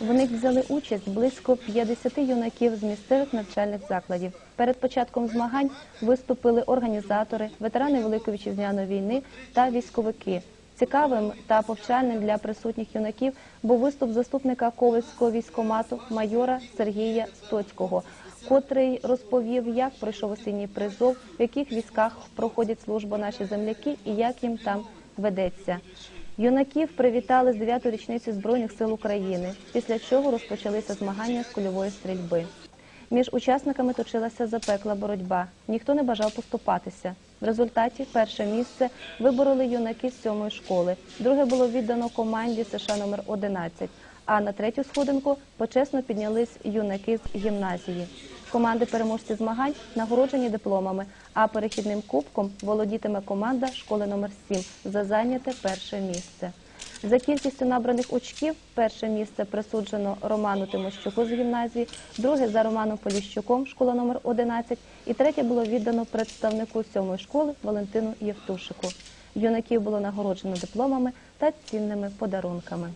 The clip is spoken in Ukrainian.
В них взяли участь близько 50 юнаків з місцевих навчальних закладів. Перед початком змагань виступили організатори, ветерани Великої вітчизняної війни та військовики. Цікавим та повчальним для присутніх юнаків був виступ заступника Ковальського військомату майора Сергія Стоцького, котрий розповів, як пройшов осінній призов, в яких військах проходять службу наші земляки і як їм там ведеться. Юнаків привітали з 9-ї річниці Збройних сил України, після чого розпочалися змагання з кульової стрільби. Між учасниками точилася запекла боротьба. Ніхто не бажав поступатися. В результаті перше місце вибороли юнаки з сьомої школи. Друге було віддано команді США номер 11 А на третю сходинку почесно піднялись юнаки з гімназії. Команди переможці змагань нагороджені дипломами, а перехідним кубком володітиме команда школи номер 7 за зайняте перше місце. За кількістю набраних очків перше місце присуджено Роману Тимощуку з гімназії, друге за Романом Поліщуком, школа номер 11 і третє було віддано представнику сьомої школи Валентину Євтушику. Юнаків було нагороджено дипломами та цінними подарунками.